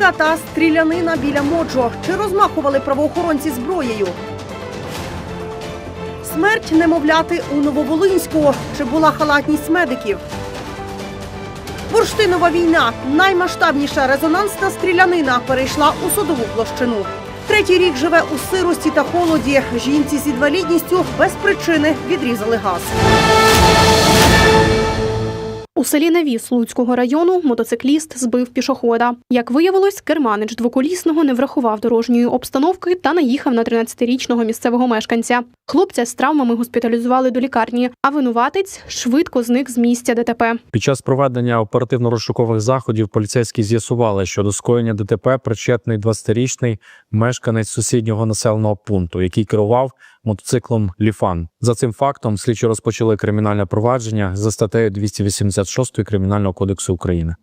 Бійка та стрілянина біля Моджо. Чи розмахували правоохоронці зброєю? Смерть немовляти у Нововолинську. Чи була халатність медиків? Бурштинова війна наймасштабніша резонансна стрілянина перейшла у судову площину. Третій рік живе у сирості та холоді. Жінці з інвалідністю без причини відрізали газ. У селі Навіс Луцького району мотоцикліст збив пішохода. Як виявилось, керманич двоколісного не врахував дорожньої обстановки та наїхав на 13-річного місцевого мешканця. Хлопця з травмами госпіталізували до лікарні, а винуватець швидко зник з місця ДТП. Під час проведення оперативно-розшукових заходів поліцейські з'ясували, що до скоєння ДТП причетний 20-річний мешканець сусіднього населеного пункту, який керував мотоциклом Ліфан. За цим фактом слідчі розпочали кримінальне провадження за статтею 286 Кримінального кодексу України.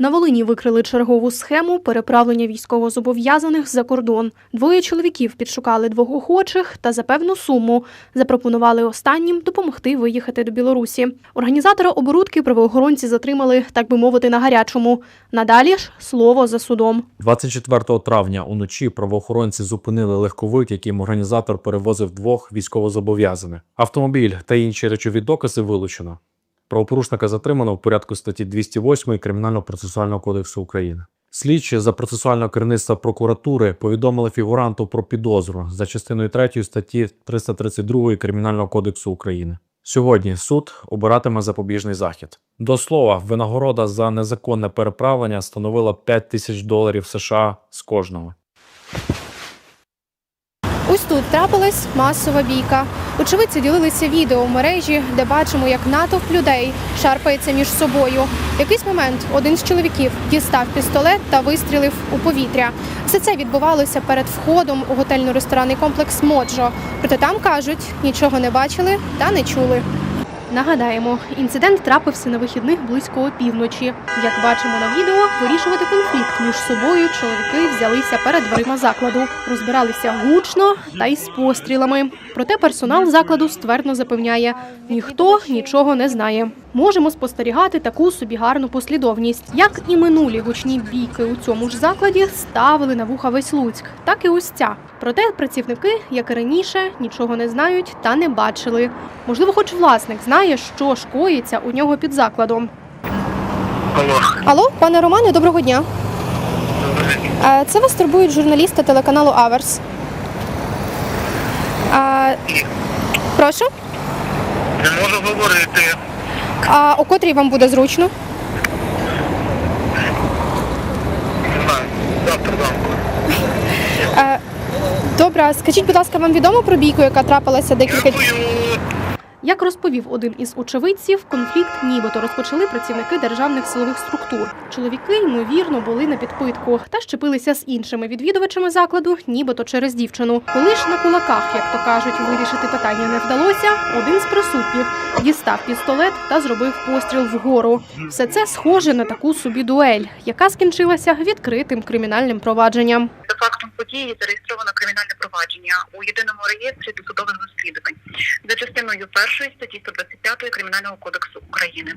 На Волині викрили чергову схему переправлення військовозобов'язаних за кордон. Двоє чоловіків підшукали двох охочих та за певну суму запропонували останнім допомогти виїхати до Білорусі. Організатора оборудки правоохоронці затримали, так би мовити, на гарячому. Надалі ж слово за судом. 24 травня уночі правоохоронці зупинили легковик, яким організатор перевозив двох військовозобов'язаних. Автомобіль та інші речові докази вилучено. Правопорушника затримано в порядку статті 208 Кримінального процесуального кодексу України. Слідчі за процесуального керівництва прокуратури повідомили фігуранту про підозру за частиною 3 статті 332 Кримінального кодексу України. Сьогодні суд обиратиме запобіжний захід. До слова, винагорода за незаконне переправлення становила 5 тисяч доларів США з кожного. Тут трапилась масова бійка. Очевидці ділилися відео в мережі, де бачимо, як натовп людей шарпається між собою. В якийсь момент один з чоловіків дістав пістолет та вистрілив у повітря. Все це відбувалося перед входом у готельно-ресторанний комплекс Моджо. Проте там кажуть, нічого не бачили та не чули. Нагадаємо, інцидент трапився на вихідних близько опівночі. Як бачимо на відео, вирішувати конфлікт між собою чоловіки взялися перед дверима закладу, розбиралися гучно та й з пострілами. Проте персонал закладу ствердно запевняє, ніхто нічого не знає. Можемо спостерігати таку собі гарну послідовність. Як і минулі гучні бійки у цьому ж закладі ставили на вуха весь Луцьк, так і ось ця. Проте працівники, як і раніше, нічого не знають та не бачили. Можливо, хоч власник знає, що ж коїться у нього під закладом. Алло, Алло, пане Романе, доброго дня. Е, Це вас турбують журналісти телеканалу Аверс. А, прошу, не можу говорити. а о котрій вам буде зручно? Не знаю, завтра зранку. Е, Добре, а скажіть, будь ласка, вам відомо про бійку, яка трапилася декілька днів? Дякую. Як розповів один із очевидців, конфлікт нібито розпочали працівники державних силових структур. Чоловіки, ймовірно, були на підпитку та щепилися з іншими відвідувачами закладу, нібито через дівчину. Коли ж на кулаках, як то кажуть, вирішити питання не вдалося, один з присутніх дістав пістолет та зробив постріл вгору. Все це схоже на таку собі дуель, яка скінчилася відкритим кримінальним провадженням. За фактом події зареєстровано кримінальне провадження у єдиному реєстрі досудових розслідувань за частиною першої статті 125 Кримінального кодексу України.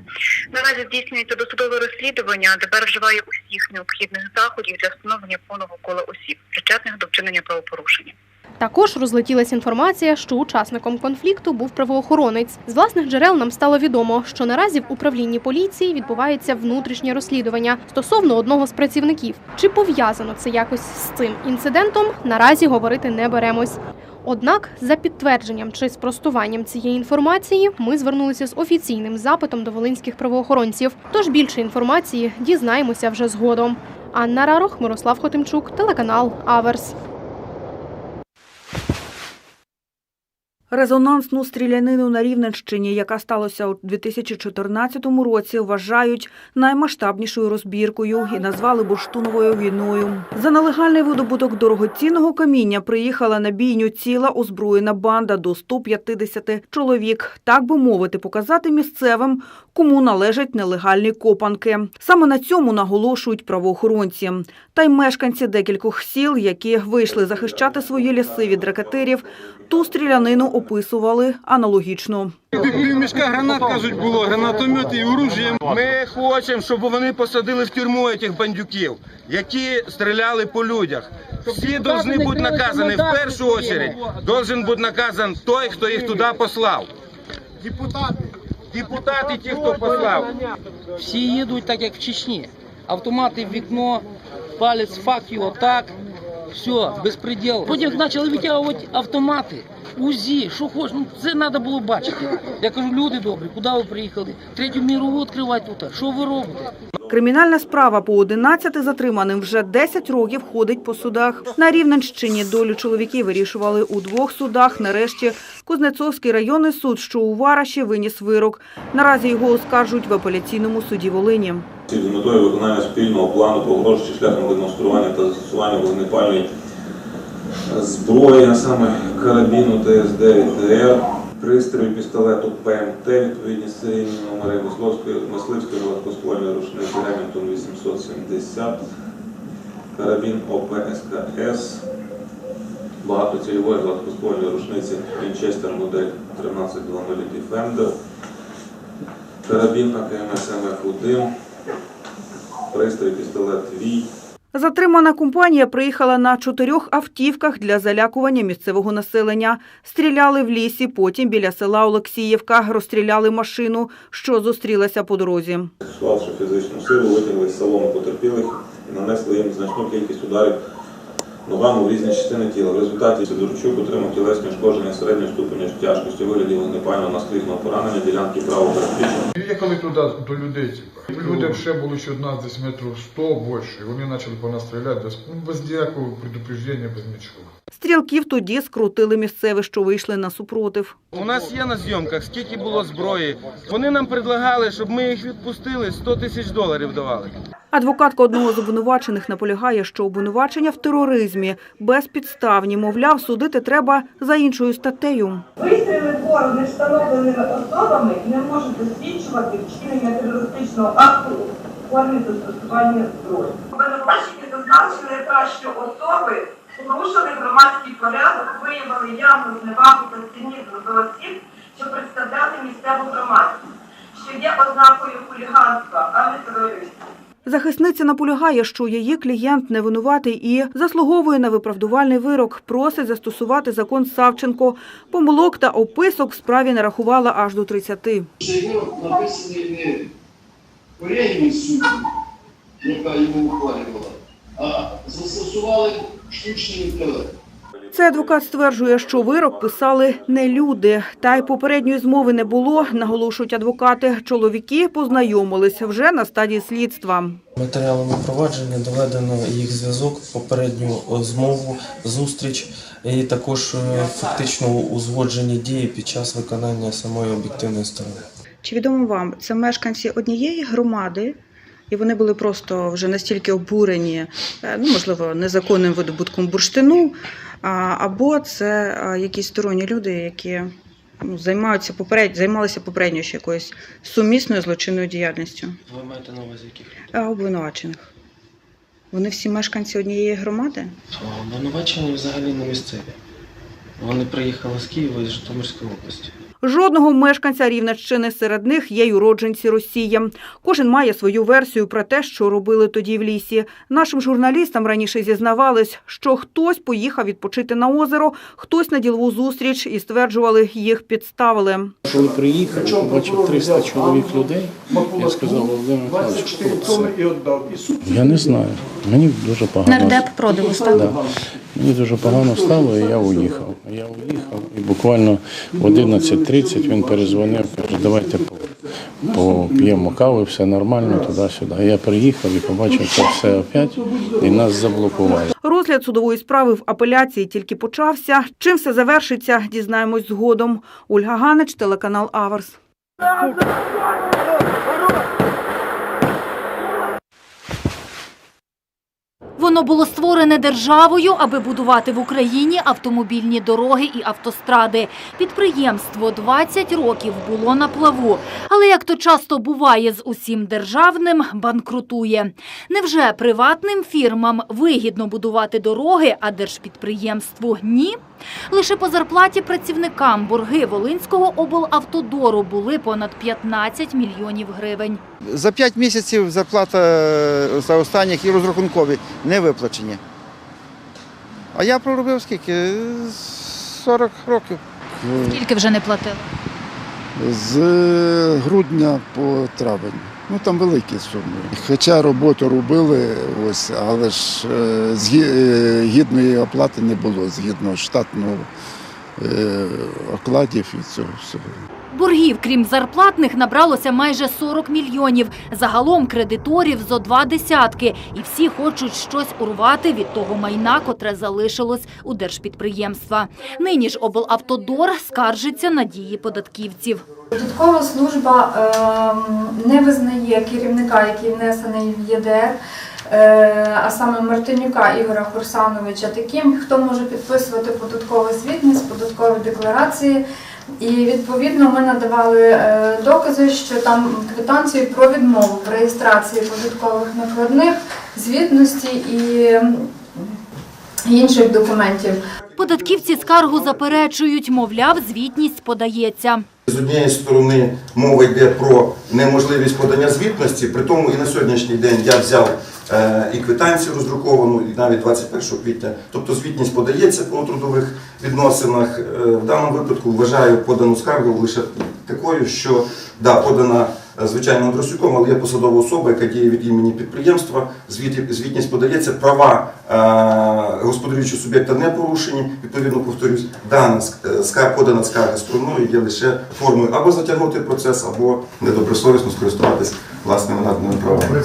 Наразі здійснюється досудове розслідування, ДБР вживає усіх необхідних заходів для встановлення повного кола осіб, причетних до вчинення правопорушення. Також розлетілась інформація, що учасником конфлікту був правоохоронець. З власних джерел нам стало відомо, що наразі в управлінні поліції відбувається внутрішнє розслідування стосовно одного з працівників. Чи пов'язано це якось з цим інцидентом? Наразі говорити не беремось. Однак, за підтвердженням чи спростуванням цієї інформації, ми звернулися з офіційним запитом до волинських правоохоронців. Тож більше інформації дізнаємося вже згодом. Анна Рарох, Мирослав Хотимчук, телеканал Аверс. Резонансну стрілянину на Рівненщині, яка сталася у 2014 році, вважають наймасштабнішою розбіркою і назвали бурштуновою війною. За нелегальний видобуток дорогоцінного каміння приїхала на бійню ціла озброєна банда до 150 чоловік, так би мовити, показати місцевим, кому належать нелегальні копанки. Саме на цьому наголошують правоохоронці. Та й мешканці декількох сіл, які вийшли захищати свої ліси від ракетирів, ту стрілянину описували аналогічно. Мішка гранат, кажуть, було, гранатомети і оружие. Ми хочемо, щоб вони посадили в тюрму цих бандюків, які стріляли по людях. Всі повинні бути наказані. В першу чергу должен бути наказан той, хто їх туди послав. Депутати. Депутати ті, хто послав. Всі їдуть так, як в Чечні. Автомати в вікно, палець фак його так. Все, безпреділ. Потім почали витягувати автомати, УЗІ, що хочеш. Ну це треба було бачити. Я кажу, люди добрі, куди ви приїхали? Третю міру відкривати тут. Що ви робите? Кримінальна справа по 11 затриманим вже 10 років ходить по судах. На Рівненщині долю чоловіків вирішували у двох судах. Нарешті Кузнецовський районний суд, що у Вараші, виніс вирок. Наразі його оскаржують в апеляційному суді Волині. з метою виконання спільного плану погрожуючи шляхом демонстрування та застосування вогнепальної зброї, а саме карабіну ТС-9ДР, пристрою пістолету ПМТ, відповідні серійні номери мисливської, мисливської гладкоствольної рушниці Ремінтон 870, карабін ОПСКС, багатоцільової гладкоствольної рушниці Вінчестер модель 1300 Defender, карабін АКМ СМФ-1, пристрій пістолет Вій, Затримана компанія приїхала на чотирьох автівках для залякування місцевого населення. Стріляли в лісі, потім біля села Олексіївка, розстріляли машину, що зустрілася по дорозі. застосувавши фізичну силу, витягли з салону потерпілих і нанесли їм значну кількість ударів ногами в різні частини тіла. В результаті Сидорчук отримав тілесні ушкодження середнього ступеня тяжкості у вигляді вогнепального наскрізного поранення ділянки правого передпліччя. Їхали туди до людей, типу. Люди ще було ще одна десь метрів 100 більше, і вони почали по нас стріляти без, ну, без ніякого предупреждення, без нічого. Стрілків тоді скрутили місцеві, що вийшли на супротив. У нас є на зйомках, скільки було зброї. Вони нам предлагали, щоб ми їх відпустили, 100 тисяч доларів давали. Адвокатка одного з обвинувачених наполягає, що обвинувачення в тероризмі безпідставні. Мовляв, судити треба за іншою статтею. Вистріли твору невстановленими особами не можуть засвідчувати вчинення терористичного акту у формі застосування зброї. Обвинувачені зазначили те, що особи порушили громадський порядок, виявили явну зневагу та цинізм до осіб, що представляли місцеву громадськість, що є ознакою хуліганства, а не тероризму. Захисниця наполягає, що її клієнт не винуватий і заслуговує на виправдувальний вирок. Просить застосувати закон Савченко. Помилок та описок в справі нарахувала аж до 30. Цей вирок написаний не порівнянні судді, яка йому ухвалювала, а застосували штучний інтелект. Цей адвокат стверджує, що вирок писали не люди. Та й попередньої змови не було, наголошують адвокати. Чоловіки познайомились вже на стадії слідства. Матеріалами провадження доведено їх зв'язок, попередню е, змову, зустріч і також е, фактично узгоджені дії під час виконання самої об'єктивної сторони. Чи відомо вам, це мешканці однієї громади, і вони були просто вже настільки обурені, е, ну можливо, незаконним видобутком бурштину, або це якісь сторонні люди, які ну, займаються поперед... займалися попередньо ще якоюсь сумісною злочинною діяльністю Ви маєте на увазі яких? обвинувачених. Вони всі мешканці однієї громади? Обвинувачені взагалі не місцеві. Вони приїхали з Києва і з Житомирської області. Жодного мешканця Рівненщини серед них є й уродженці Росії. Кожен має свою версію про те, що робили тоді в лісі. Нашим журналістам раніше зізнавались, що хтось поїхав відпочити на озеро, хтось на ділову зустріч і стверджували, їх підставили. Коли приїхав, побачив 300 чоловік людей, я сказав, Володимир Михайлович, хто це? Я не знаю. Мені дуже погано. Нардеп продиву став. Да. Мені дуже погано стало, і я уїхав. Я уїхав, і буквально в 11.30 він перезвонив, каже, давайте поп'ємо каву, все нормально, туди-сюди. Я приїхав і побачив це все опять, і нас заблокували. Розгляд судової справи в апеляції тільки почався. Чим все завершиться, дізнаємось згодом. Ольга Ганич, телеканал Аверс. Воно було створене державою, аби будувати в Україні автомобільні дороги і автостради. Підприємство 20 років було на плаву. Але, як то часто буває з усім державним, банкрутує. Невже приватним фірмам вигідно будувати дороги, а держпідприємству ні? Лише по зарплаті працівникам борги Волинського облавтодору були понад 15 мільйонів гривень. За 5 місяців зарплата е, за останніх і розрахункові не виплачені. А я проробив скільки? 40 років. Скільки вже не платили? З грудня по травень. Ну там великі суми. Хоча роботу робили, ось, але ж е, е, гідної оплати не було згідно штатного е, окладів і цього всього. Боргів, крім зарплатних, набралося майже 40 мільйонів. Загалом кредиторів зо два десятки. І всі хочуть щось урвати від того майна, котре залишилось у держпідприємства. Нині ж облавтодор скаржиться на дії податківців. Податкова служба ем, не визнає керівника, який внесений в ЄДР, е, а саме Мартинюка Ігоря Хурсановича, таким, хто може підписувати податкову звітність, податкові декларації. І відповідно ми надавали е, докази, що там квитанції про відмову в реєстрації податкових накладних, звітності і інших документів. Податківці скаргу заперечують, мовляв, звітність подається. З однієї сторони мова йде про неможливість подання звітності, при тому і на сьогоднішній день я взяв е, і квитанцію роздруковану, і навіть 21 квітня. Тобто звітність подається по трудових відносинах. Е, в даному випадку вважаю подану скаргу лише такою, що да, подана звичайно Андросюком, але є посадова особа, яка діє від імені підприємства. Звіт, звітність подається, права е, господарюючого суб'єкта не порушені. Відповідно, повторюсь, е, подана скарга стороною є лише формою або затягнути процес, або недобросовісно скористуватись власними наданими правами.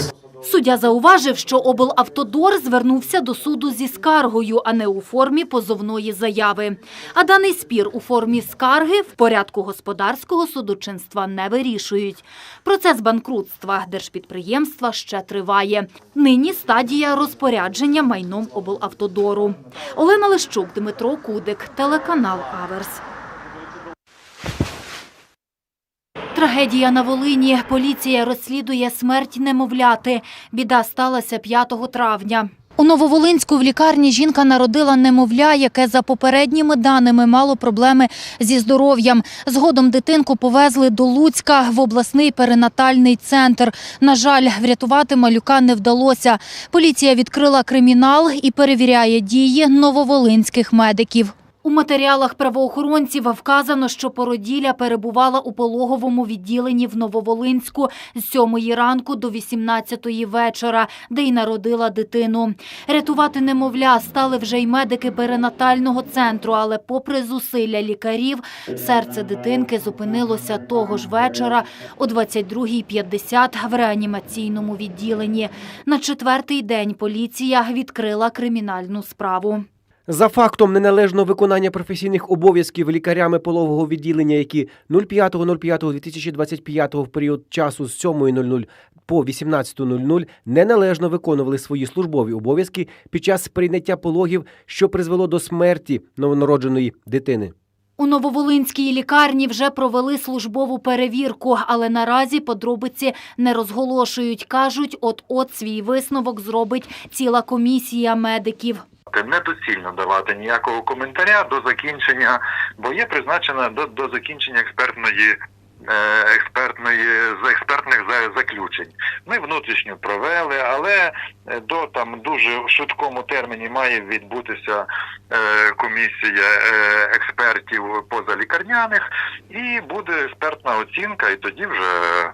Суддя зауважив, що облавтодор звернувся до суду зі скаргою, а не у формі позовної заяви. А даний спір у формі скарги в порядку господарського судочинства не вирішують. Процес банкрутства держпідприємства ще триває. Нині стадія розпорядження майном облавтодору. Олена Лещук, Дмитро Кудик, телеканал Аверс. Трагедія на Волині. Поліція розслідує смерть немовляти. Біда сталася 5 травня. У Нововолинську в лікарні жінка народила немовля, яке за попередніми даними мало проблеми зі здоров'ям. Згодом дитинку повезли до Луцька в обласний перинатальний центр. На жаль, врятувати малюка не вдалося. Поліція відкрила кримінал і перевіряє дії нововолинських медиків. У матеріалах правоохоронців вказано, що породілля перебувала у пологовому відділенні в Нововолинську з 7 ранку до 18 вечора, де й народила дитину. Рятувати немовля стали вже й медики перинатального центру, але попри зусилля лікарів, серце дитинки зупинилося того ж вечора о 22.50 в реанімаційному відділенні. На четвертий день поліція відкрила кримінальну справу. За фактом неналежного виконання професійних обов'язків лікарями пологового відділення, які 05.05.2025 в період часу з 7.00 по 18.00 неналежно виконували свої службові обов'язки під час прийняття пологів, що призвело до смерті новонародженої дитини. У Нововолинській лікарні вже провели службову перевірку, але наразі подробиці не розголошують. Кажуть, от-от свій висновок зробить ціла комісія медиків. Недоцільно давати ніякого коментаря до закінчення, бо є призначена до, до закінчення експертної. е, Експертної з експертних заключень. Ми внутрішньо провели, але е, до там дуже швидкому терміні має відбутися е, комісія експертів позалікарняних, і буде експертна оцінка, і тоді вже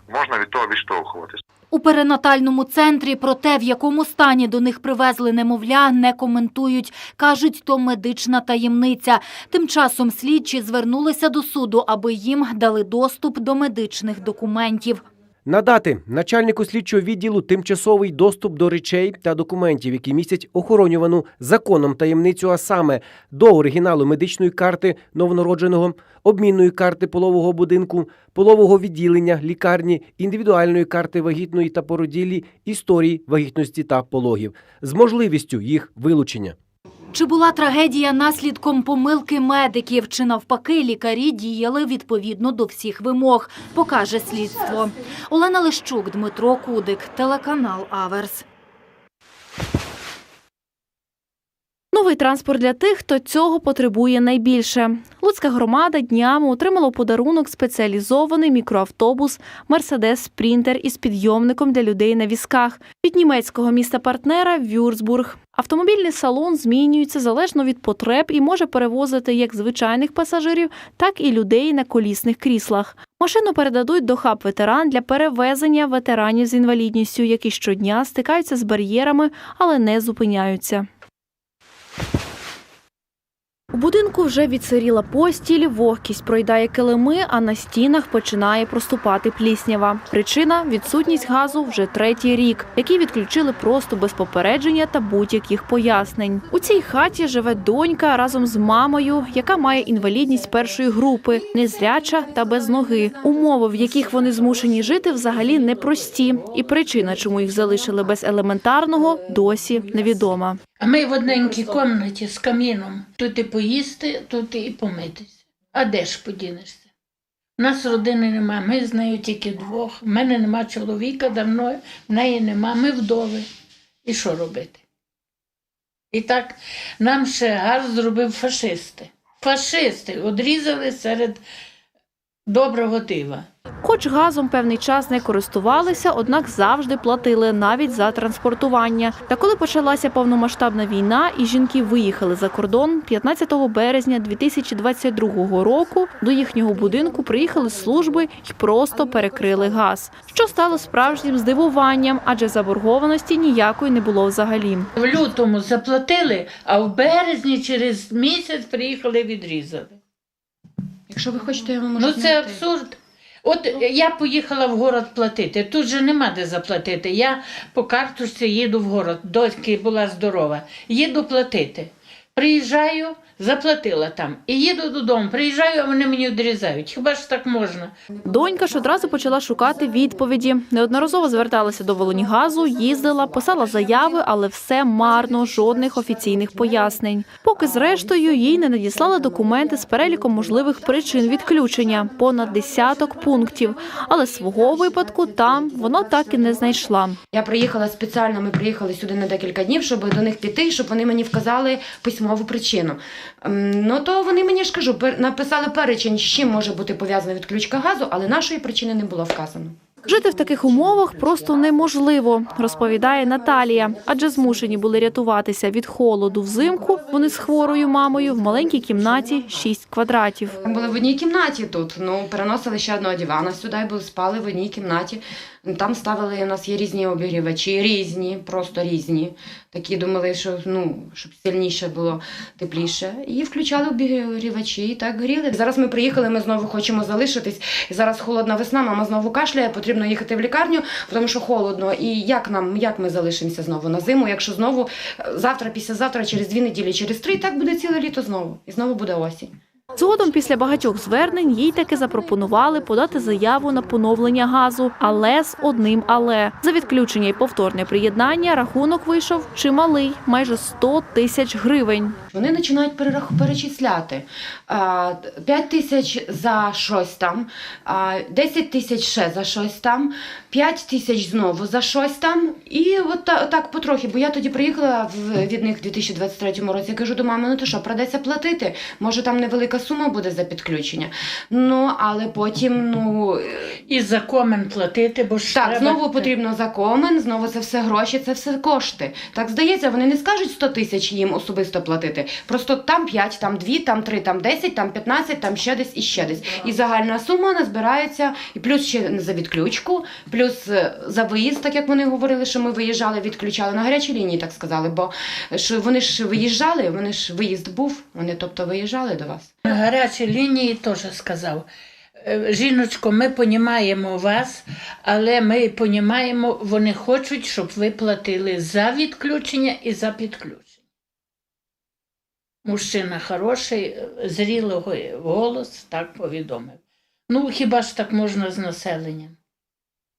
можна від того відштовхуватись. У перинатальному центрі про те, в якому стані до них привезли немовля, не коментують. Кажуть, то медична таємниця. Тим часом слідчі звернулися до суду, аби їм дали доступ до медичних документів. Надати начальнику слідчого відділу тимчасовий доступ до речей та документів, які містять охоронювану законом таємницю, а саме до оригіналу медичної карти новонародженого, обмінної карти полового будинку, полового відділення, лікарні, індивідуальної карти вагітної та породілі, історії вагітності та пологів з можливістю їх вилучення. Чи була трагедія наслідком помилки медиків, чи навпаки лікарі діяли відповідно до всіх вимог, покаже слідство. Олена Лищук, Дмитро Кудик, телеканал Аверс. Новий транспорт для тих, хто цього потребує найбільше. Луцька громада днями отримала подарунок спеціалізований мікроавтобус Мерседес Спрінтер із підйомником для людей на візках від німецького міста партнера Вюрцбург. Автомобільний салон змінюється залежно від потреб і може перевозити як звичайних пасажирів, так і людей на колісних кріслах. Машину передадуть до хаб ветеран для перевезення ветеранів з інвалідністю, які щодня стикаються з бар'єрами, але не зупиняються. У будинку вже відсиріла постіль, вогкість проїдає килими, а на стінах починає проступати пліснява. Причина відсутність газу вже третій рік, який відключили просто без попередження та будь-яких пояснень. У цій хаті живе донька разом з мамою, яка має інвалідність першої групи, незряча та без ноги. Умови, в яких вони змушені жити, взагалі непрості, і причина, чому їх залишили без елементарного, досі невідома. А ми в одненькій кімнаті з каміном. Тут і поїсти, тут і помитися. А де ж подінешся? У нас родини нема, ми з нею тільки двох. У мене нема чоловіка давно, в неї нема, ми вдови. І що робити? І так нам ще газ зробив фашисти. Фашисти одрізали серед доброго дива. Хоч газом певний час не користувалися, однак завжди платили навіть за транспортування. Та коли почалася повномасштабна війна і жінки виїхали за кордон, 15 березня 2022 року до їхнього будинку приїхали служби і просто перекрили газ, що стало справжнім здивуванням, адже заборгованості ніякої не було взагалі. В лютому заплатили, а в березні через місяць приїхали і відрізали. Якщо ви хочете, я вам можу Ну це знайти. абсурд. От я поїхала в город платити. Тут же нема де заплатити. Я по карточці їду в город. Дочки була здорова. Їду платити. Приїжджаю, заплатила там. І їду додому. Приїжджаю, а вони мені відрізають. Хіба ж так можна? Донька ж одразу почала шукати відповіді. Неодноразово зверталася до Волонігазу, їздила, писала заяви, але все марно, жодних офіційних пояснень. Поки зрештою їй не надіслали документи з переліком можливих причин відключення, понад десяток пунктів. Але свого випадку там вона так і не знайшла. Я приїхала спеціально, ми приїхали сюди на декілька днів, щоб до них піти, щоб вони мені вказали письмову причину. Ем, Ну то вони мені ж кажу, написали перечень, з чим може бути пов'язана відключка газу, але нашої причини не було вказано. Жити в таких умовах просто неможливо, розповідає Наталія, адже змушені були рятуватися від холоду взимку. Вони з хворою мамою в маленькій кімнаті 6 квадратів. Були в одній кімнаті тут. Ну, переносили ще одного дивана сюди, бо спали в одній кімнаті. Там ставили, у нас є різні обігрівачі, різні, просто різні. Такі думали, що ну, щоб сильніше було тепліше. І включали обігрівачі і так гріли. Зараз ми приїхали, ми знову хочемо залишитись. І зараз холодна весна, мама знову кашляє, потрібно їхати в лікарню, тому що холодно. І як нам, як ми залишимося знову на зиму, якщо знову е, завтра, післязавтра, через дві неділі, через три, так буде ціле літо знову. І знову буде осінь. Згодом, після багатьох звернень, їй таки запропонували подати заяву на поновлення газу, але з одним але за відключення і повторне приєднання рахунок вийшов чималий, майже 100 тисяч гривень. Вони починають перечисляти. 5 тисяч за щось там, а, 10 тисяч ще за щось там, 5 тисяч знову за щось там. І от так потрохи. Бо я тоді приїхала від них у 2023 році. Я кажу до мами, ну то що, придеться платити? Може там невелика сума буде за підключення. Ну, але потім, ну. І за комен платити, бо ж Так, треба- знову потрібно за комен, знову це все гроші, це все кошти. Так здається, вони не скажуть 100 тисяч їм особисто платити. Просто там 5, там 2, там 3, там 10, там 15, там ще десь і ще десь. І загальна сума назбирається, і плюс ще за відключку, плюс е, за виїзд, так як вони говорили, що ми виїжджали, відключали на гарячій лінії, так сказали. Бо що вони ж виїжджали, вони ж виїзд був, вони тобто виїжджали до вас. На гарячій лінії теж сказав. «Е, Жіночко, ми понімаємо вас, але ми понімаємо, вони хочуть, щоб ви платили за відключення і за підключення. Мужчина хороший, зрілого голос так повідомив. Ну, хіба ж так можна з населенням?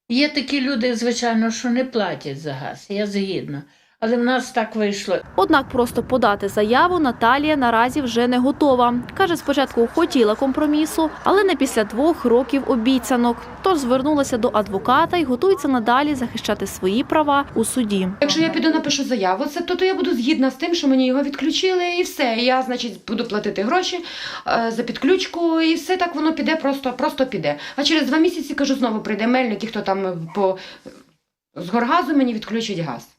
Є такі люди, звичайно, що не платять за газ, я згідна. Але в нас так вийшло. Однак просто подати заяву Наталія наразі вже не готова. Каже, спочатку хотіла компромісу, але не після двох років обіцянок. Тож звернулася до адвоката і готується надалі захищати свої права у суді. Якщо я піду напишу заяву, це то, то я буду згідна з тим, що мені його відключили, і все. Я, значить, буду платити гроші е, за підключку, і все так воно піде, просто, просто піде. А через два місяці кажу, знову прийде мельник, і хто там по з горгазу мені відключить газ.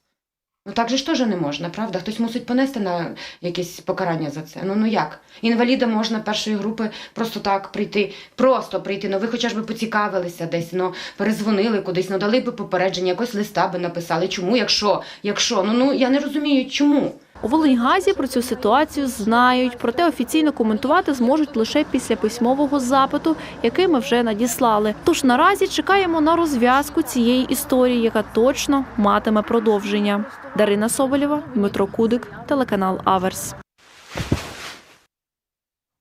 Ну так же ж теж не можна, правда? Хтось мусить понести на якесь покарання за це. Ну ну як? Інваліда можна першої групи просто так прийти, просто прийти. Ну ви хоча ж би поцікавилися десь, ну перезвонили кудись, ну дали би попередження, якось листа би написали. Чому, якщо, якщо? Ну ну я не розумію, чому. У Волиньгазі про цю ситуацію знають, проте офіційно коментувати зможуть лише після письмового запиту, який ми вже надіслали. Тож наразі чекаємо на розв'язку цієї історії, яка точно матиме продовження. Дарина Соболєва, Дмитро Кудик, телеканал Аверс.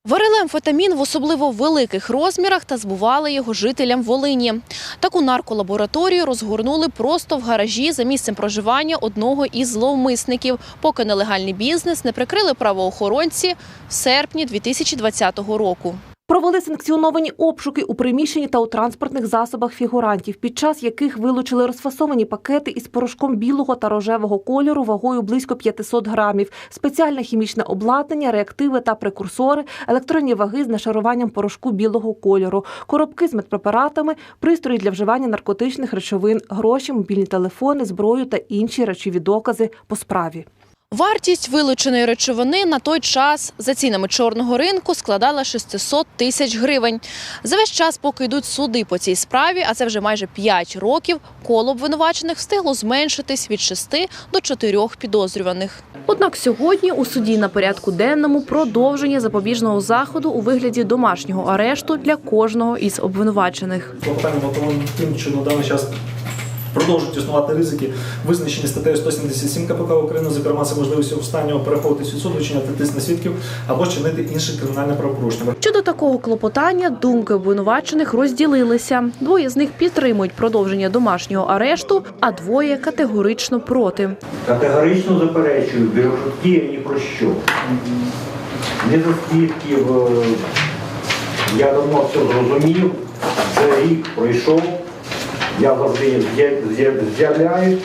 Варили амфетамін в особливо великих розмірах та збували його жителям Волині. Таку нарколабораторію розгорнули просто в гаражі за місцем проживання одного із зловмисників, поки нелегальний бізнес не прикрили правоохоронці в серпні 2020 року. Провели санкціоновані обшуки у приміщенні та у транспортних засобах фігурантів, під час яких вилучили розфасовані пакети із порошком білого та рожевого кольору вагою близько 500 грамів, спеціальне хімічне обладнання, реактиви та прекурсори, електронні ваги з нашаруванням порошку білого кольору, коробки з медпрепаратами, пристрої для вживання наркотичних речовин, гроші, мобільні телефони, зброю та інші речові докази по справі. Вартість вилученої речовини на той час за цінами чорного ринку складала 600 тисяч гривень. За весь час, поки йдуть суди по цій справі, а це вже майже 5 років, коло обвинувачених встигло зменшитись від 6 до 4 підозрюваних. Однак сьогодні у суді на порядку денному продовження запобіжного заходу у вигляді домашнього арешту для кожного із обвинувачених. Клопотання тим, що на даний час продовжують існувати ризики, визначені статтею 177 КПК України, зокрема, це можливість останнього переховуватись від суду, чиняти тиск на свідків або чинити інше кримінальне правопорушення. Щодо такого клопотання, думки обвинувачених розділилися. Двоє з них підтримують продовження домашнього арешту, а двоє категорично проти. Категорично заперечую, бюрократія ні про що. Не за свідків. е, Я давно все зрозумів. Це рік пройшов. Я завжди з'я- з'я- з'являюсь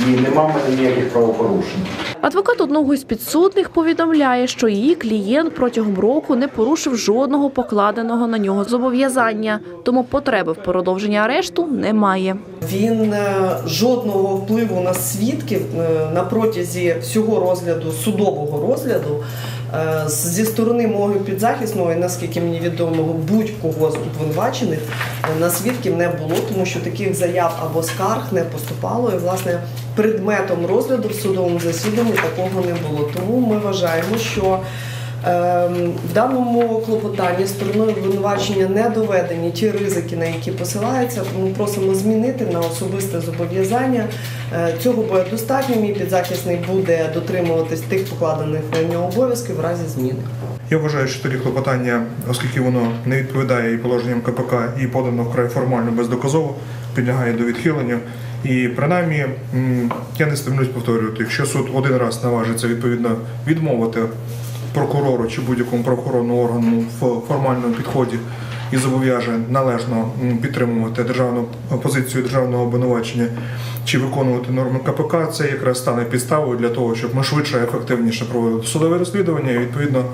і нема в мене ніяких правопорушень. Адвокат одного із підсудних повідомляє, що її клієнт протягом року не порушив жодного покладеного на нього зобов'язання, тому потреби в продовженні арешту немає. Він е, жодного впливу на свідків е, на протязі всього розгляду судового розгляду зі сторони мого підзахисного, і наскільки мені відомого, будь-кого з обвинувачених е, на свідків не було, тому що таких заяв або скарг не поступало. І власне предметом розгляду в судовому засіданні такого не було. Тому ми вважаємо, що В даному клопотанні стороною обвинувачення не доведені ті ризики, на які посилаються, тому просимо змінити на особисте зобов'язання. Е, Цього буде достатньо. Мій підзахисний буде дотримуватись тих покладених на нього обов'язків в разі зміни. Я вважаю, що тоді клопотання, оскільки воно не відповідає і положенням КПК, і подано вкрай формально бездоказово, підлягає до відхилення. І принаймні я не стремлюсь повторювати, якщо суд один раз наважиться відповідно відмовити прокурору чи будь-якому правоохоронному органу в формальному підході і зобов'яже належно підтримувати державну позицію державного обвинувачення чи виконувати норми КПК, це якраз стане підставою для того, щоб ми швидше ефективніше проводили судове розслідування. І відповідно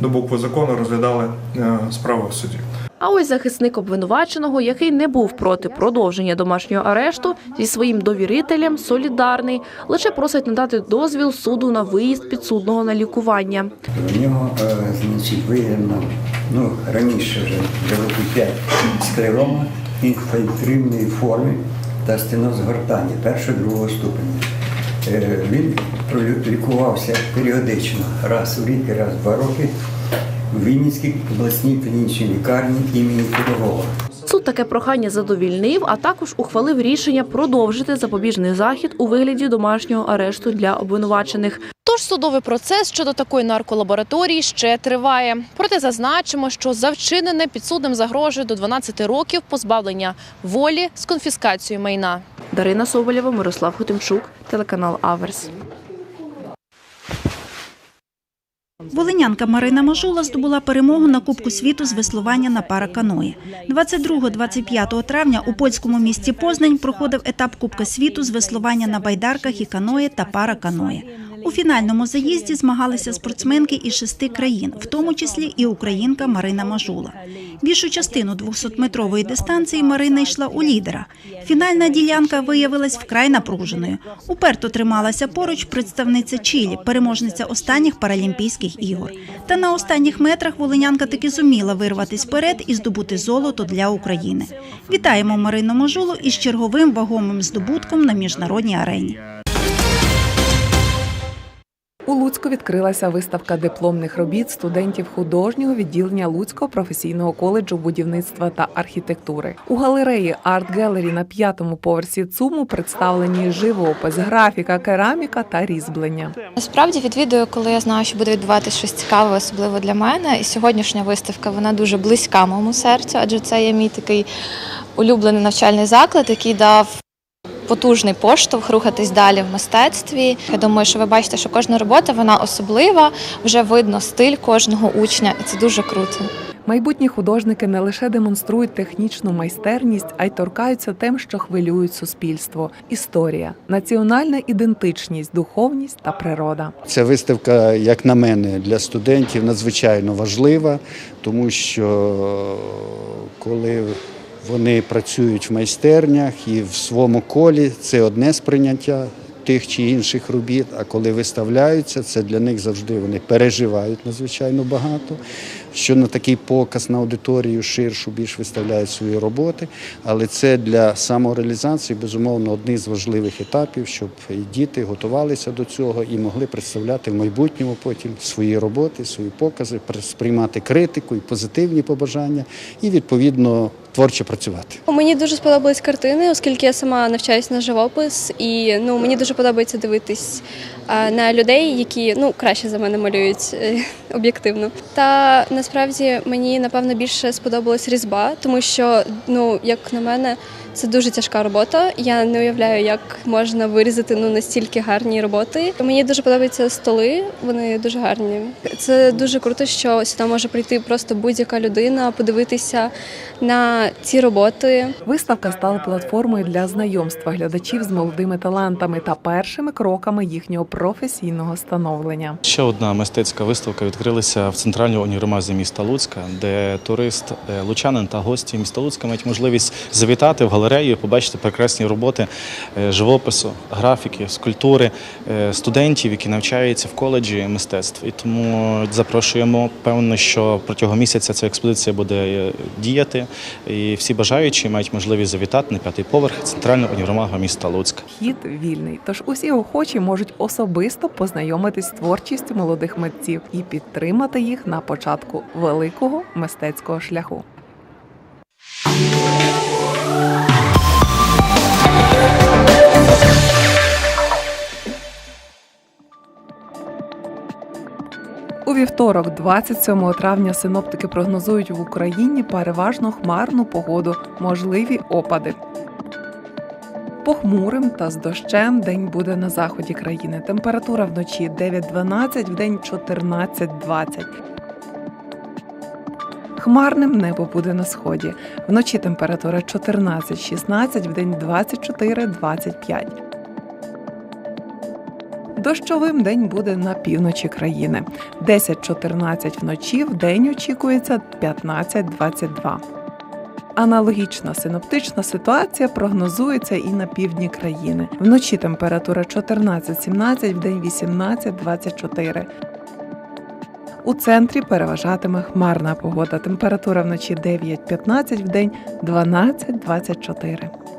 до букви закону розглядали е, справи в суді. А ось захисник обвинуваченого, який не був проти продовження домашнього арешту, зі своїм довірителем солідарний, лише просить надати дозвіл суду на виїзд підсудного на лікування. У нього, е, значить, виявлено, ну, раніше вже року 5 склерома інфільтривної форми та стеноз гортані першого-другого ступеня. Е, Він лікувався періодично, раз у рік, раз в два роки в Вінницькій обласній клінічній лікарні імені Пирогова. Суд таке прохання задовільнив, а також ухвалив рішення продовжити запобіжний захід у вигляді домашнього арешту для обвинувачених. Тож судовий процес щодо такої нарколабораторії ще триває. Проте зазначимо, що за вчинене підсудним загрожує до 12 років позбавлення волі з конфіскацією майна. Дарина Соболєва, Мирослав Хотимчук, телеканал Аверс. Волинянка Марина Мажула здобула перемогу на Кубку світу з веслування на параканої. 22-25 травня у польському місті Познань проходив етап Кубка світу з веслування на байдарках і каної та параканої. У фінальному заїзді змагалися спортсменки із шести країн, в тому числі і українка Марина Мажула. Більшу частину 200-метрової дистанції Марина йшла у лідерах. Фінальна ділянка виявилась вкрай напруженою. Уперто трималася поруч представниця Чилі, переможниця останніх Паралімпійських ігор. Та на останніх метрах волинянка таки зуміла вирватися вперед і здобути золото для України. Вітаємо Марину Мажулу із черговим вагомим здобутком на міжнародній арені. У Луцьку відкрилася виставка дипломних робіт студентів художнього відділення Луцького професійного коледжу будівництва та архітектури. У галереї Арт Гелері на п'ятому поверсі ЦУМу представлені живопис, графіка, кераміка та різьблення. Насправді відвідую, коли я знаю, що буде відбуватися щось цікаве, особливо для мене. І сьогоднішня виставка вона дуже близька моєму серцю, адже це є мій такий улюблений навчальний заклад, який дав. Потужний поштовх рухатись далі в мистецтві. Я думаю, що ви бачите, що кожна робота вона особлива, вже видно стиль кожного учня, і це дуже круто. Майбутні художники не лише демонструють технічну майстерність, а й торкаються тем, що хвилюють суспільство: історія, національна ідентичність, духовність та природа. Ця виставка, як на мене, для студентів надзвичайно важлива, тому що коли вони працюють в майстернях і в своєму колі, це одне сприйняття тих чи інших робіт. А коли виставляються, це для них завжди вони переживають надзвичайно багато. Що на такий показ на аудиторію ширшу більш виставляють свої роботи, але це для самореалізації безумовно один з важливих етапів, щоб і діти готувалися до цього і могли представляти в майбутньому потім свої роботи, свої покази, сприймати критику і позитивні побажання, і відповідно творчо працювати. Мені дуже сподобались картини, оскільки я сама навчаюся на живопис, і ну мені дуже подобається дивитись на людей, які ну краще за мене малюють е, об'єктивно. Та насправді мені напевно більше сподобалась різьба, тому що ну як на мене. Це дуже тяжка робота. Я не уявляю, як можна вирізати ну настільки гарні роботи. Мені дуже подобаються столи, вони дуже гарні. Це дуже круто, що сюди може прийти просто будь-яка людина, подивитися на ці роботи. Виставка стала платформою для знайомства глядачів з молодими талантами та першими кроками їхнього професійного становлення. Ще одна мистецька виставка відкрилася в центральній універмазі міста Луцька, де турист, е, лучанин та гості міста Луцька мають можливість завітати в галерею, і побачити прекрасні роботи е, живопису, графіки, скульптури е, студентів, які навчаються в коледжі мистецтв. І тому запрошуємо. Певно, що протягом місяця ця експозиція буде е, діяти, і всі бажаючі мають можливість завітати на п'ятий поверх центрального універмагу міста Луцька. Хід вільний, тож усі охочі можуть особисто познайомитись з творчістю молодих митців і підтримати їх на початку великого мистецького шляху. У вівторок, 27 травня, синоптики прогнозують в Україні переважно хмарну погоду, можливі опади. Похмурим та з дощем день буде на заході країни. Температура вночі 9-12, вдень 14-20. Хмарним небо буде на сході. Вночі температура 14-16, вдень 24-25. Дощовим день буде на півночі країни. 10-14 вночі, вдень очікується 15-22. Аналогічна синоптична ситуація прогнозується і на півдні країни. Вночі температура 14-17, вдень 18-24. У центрі переважатиме хмарна погода. Температура вночі 9-15, вдень 12-24.